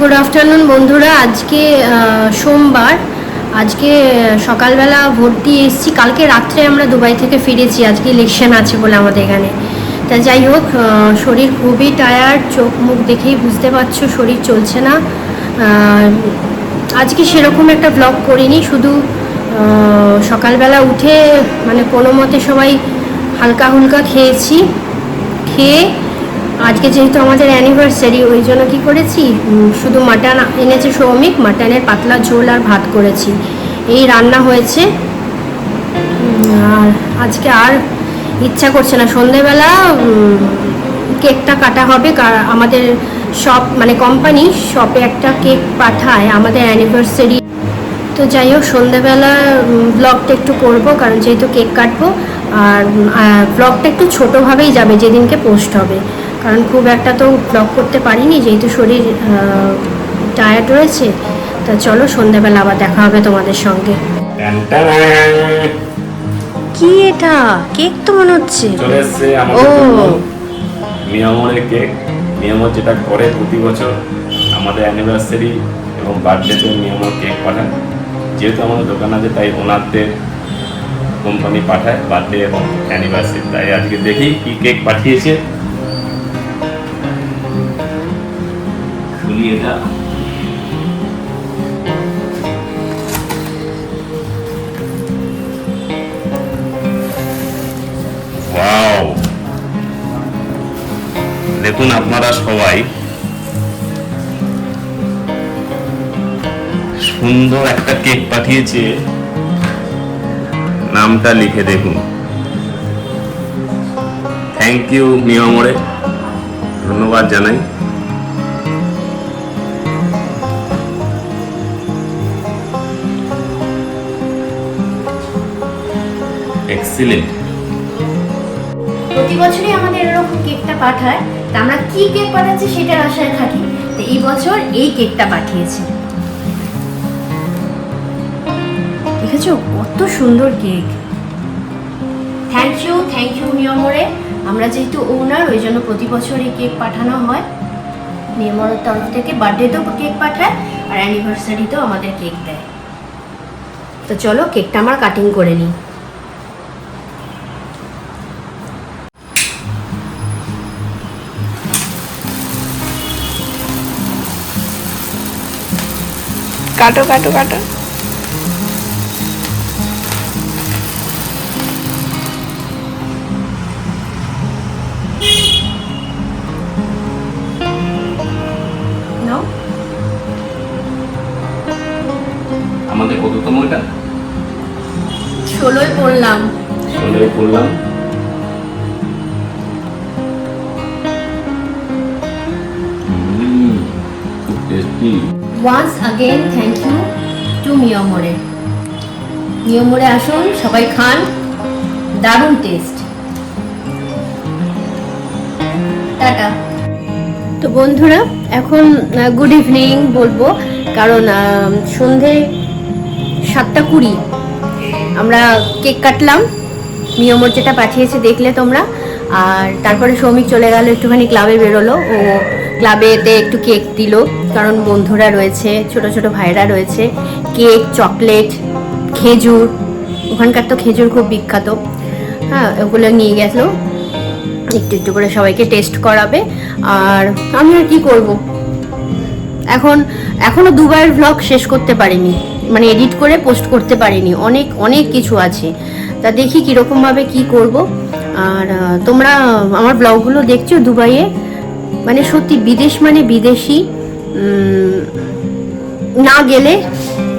Good afternoon বন্ধুরা। আজকে সোমবার। আজকে সকালবেলা ভোট দিয়ে এসেছি। কালকে রাত্রে আমরা দুবাই থেকে ফিরেছি। আজকে ইলেকশন আছে বলে আমাদের এখানে। তা যাই হোক শরীর খুবই টায়ার্ড চোখ মুখ দেখেই বুঝতে পারছ, শরীর চলছে না। আজকে সেরকম একটা ব্লগ করিনি। শুধু সকালবেলা উঠে মানে কোনো মতে সবাই হালকা হুলকা খেয়েছি। খেয়ে আজকে যেহেতু আমাদের অ্যানিভার্সারি ওই জন্য কী করেছি? শুধু মাটন এনেছে সৌমিক মাটনের পাতলা ঝোল আর ভাত করেছি। এই রান্না হয়েছে। আর আজকে আর ইচ্ছা করছে না। সন্ধেবেলা কেকটা কাটা হবে। আমাদের শপ মানে কোম্পানি শপে একটা কেক পাঠায় আমাদের অ্যানিভার্সারি তো যাই হোক সন্ধ্যেবেলা ব্লগটা একটু করব, কারণ যেহেতু কেক কাটবো, আর ব্লগটা একটু ছোটোভাবেই যাবে, যেদিনকে পোস্ট হবে। কারণ খুব একটা তো ব্লগ করতে পারিনি যেহেতু শরীর টায়ার্ড রয়েছে তা চলো সন্ধ্যেবেলা আবার দেখা হবে তোমাদের সঙ্গে। কি এটা? কেক তো মনে হচ্ছে। ও। মিয়ামরের কেক মিয়ামর যেটা করে প্রতি বছর আমাদের অ্যানিভার্সারি এবং বার্থডেতে মিয়ামর কেক পাঠায়। যেহেতু আমাদের দোকান আছে তাই ওনারদের কোম্পানি পাঠায় বার্থডে এবং অ্যানিভার্সারি তাই আজকে দেখি কি কেক পাঠিয়েছে। দেখুন আপনারা সবাই। সুন্দর একটা কেক পাঠিয়েছে। নামটা লিখে দেখুন। থ্যাংক ইউ মিয়ামরে ধন্যবাদ জানাই। এক্সিলেন্ট প্রতি বছরই আমাদের এরকম কেকটা পাঠায়, তা আমরা কি কেক পাঠাচ্ছি সেটার আশায় থাকি। তো এই বছর এই কেকটা পাঠিয়েছে। দেখেছ, কত সুন্দর cake. Thank you thank you নিয়মরে আমরা যেহেতু ওনার ওই জন্য প্রতি বছর এই কেক পাঠানো হয়। নিয়মরের তরফ থেকে বার্থডেতেও কেক পাঠায়, আর অ্যানিভার্সারিতেও আমাদের কেক দেয়। তো চলো, কেকটা আমার কাটিং করে নিই। কাটো কাটো কাটো। আমাদের কততম এটা? ষোলোই পড়লাম। ষোলোই খুব tasty once again thank you to মিয়মরে মিয়মরে আসুন, সবাই খান, দারুণ টেস্ট টাটা। তো বন্ধুরা, এখন গুড ইভিনিং বলব, কারণ সন্ধে সাতটা কুড়ি। আমরা কেক কাটলাম। মিয়মর যেটা পাঠিয়েছে, দেখলে তোমরা। আর তারপরে সৌমিক চলে গেল, একটুখানি ক্লাবে বেরোলো। ও ক্লাবেতে একটু কেক দিল, কারণ বন্ধুরা রয়েছে, ছোট ছোট ভাইরা রয়েছে। কেক চকলেট খেজুর, ওখানকার তো খেজুর খুব বিখ্যাত। হ্যাঁ ওগুলো নিয়ে গেলো। একটু একটু করে সবাইকে টেস্ট করাবে। আর আমি আর কি করব? এখন, এখনও দুবার ভ্লগ শেষ করতে পারিনি। মানে এডিট করে পোস্ট করতে পারিনি। অনেক অনেক কিছু আছে। তা দেখি কীরকমভাবে কি করব। আর তোমরা, আমার ব্লগগুলো দেখছ দুবাইয়ে? মানে সত্যি বিদেশ মানে বিদেশি। না গেলে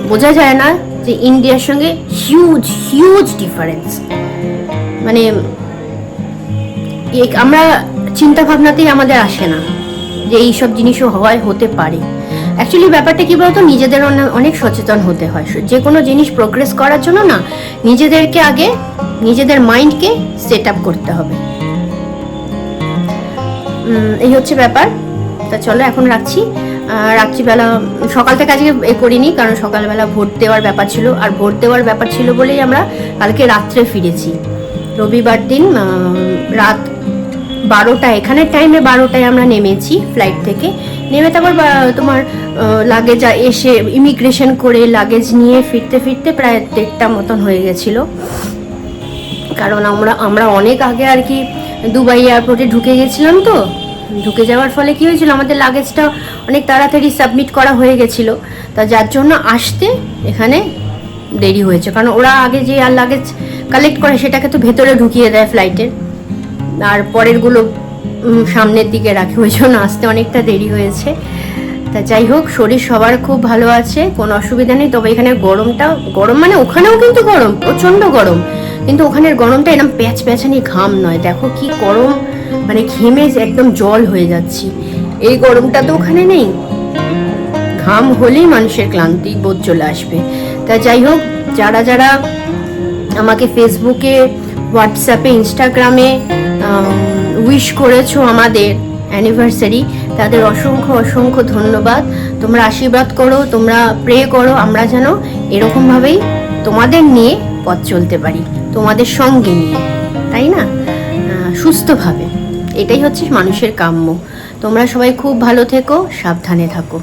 বোঝা যায় না যে ইন্ডিয়ার সঙ্গে হিউজ হিউজ ডিফারেন্স মানে আমরা চিন্তা ভাবনাতেই আমাদের আসে না যে এইসব জিনিসও হয়, হতে পারে। অ্যাকচুয়ালি ব্যাপারটা কি বলতো? নিজেদের অনে- অনেক সচেতন হতে হয়। যে কোনো জিনিস প্রোগ্রেস করার জন্য না, নিজেদেরকে আগে নিজেদের মাইন্ডকে সেট আপ করতে হবে। এই হচ্ছে ব্যাপার। তা চলো, এখন রাখছি। রাত্রিবেলা, সকাল থেকে আজকে এ করিনি, কারণ সকালবেলা ভোট দেওয়ার ব্যাপার ছিল। আর ভোট দেওয়ার ব্যাপার ছিল বলেই আমরা কালকে রাত্রে ফিরেছি। রবিবার দিন রাত বারোটা, এখানে টাইমে বারোটায় আমরা নেমেছি ফ্লাইট থেকে। নেমে তারপর তোমার লাগেজ এসে ইমিগ্রেশন করে লাগেজ নিয়ে ফিরতে ফিরতে প্রায় দেড়টা মতন হয়ে গেছিল। কারণ আমরা আমরা অনেক আগে আর কি দুবাই এয়ারপোর্টে ঢুকে গেছিলাম তো। ঢুকে যাওয়ার ফলে কি হয়েছিল, আমাদের লাগেজটা অনেক তাড়াতাড়ি সাবমিট করা হয়ে গেছিল। তা যার জন্য আসতে এখানে দেরি হয়েছে। কারণ ওরা আগে যে আর লাগেজ কালেক্ট করে, সেটাকে তো ভেতরে ঢুকিয়ে দেয় ফ্লাইটের আর পরেরগুলো সামনের দিকে রাখে, ওই জন্য আসতে অনেকটা দেরি হয়েছে। তা যাই হোক, শরীর সবার খুব ভালো আছে, কোনো অসুবিধা নেই। তবে এখানে গরমটা, গরম মানে ওখানেও কিন্তু গরম, প্রচণ্ড গরম। কিন্তু ওখানের গরমটা এরকম প্যাচ প্যাচানি ঘাম নয়। দেখো কি গরম মানে ঘেমে একদম জল হয়ে যাচ্ছি। এই গরমটা তো ওখানে নেই। ঘাম হলেই মানুষের ক্লান্তি বোধ চলে আসবে। তা যাই হোক, যারা যারা আমাকে ফেসবুকে হোয়াটসঅ্যাপে ইনস্টাগ্রামে উইশ করেছ আমাদের অ্যানিভার্সারি তাদের অসংখ্য অসংখ্য ধন্যবাদ। তোমরা আশীর্বাদ করো, তোমরা প্রে করো, আমরা যেন এরকমভাবেই তোমাদের নিয়ে পথ চলতে পারি। তোমাদের সঙ্গে নিয়ে তাই না? সুস্থভাবে। এটাই হচ্ছে মানুষের কাম্য। তোমরা সবাই খুব ভালো থেকো, সাবধানে থাকো।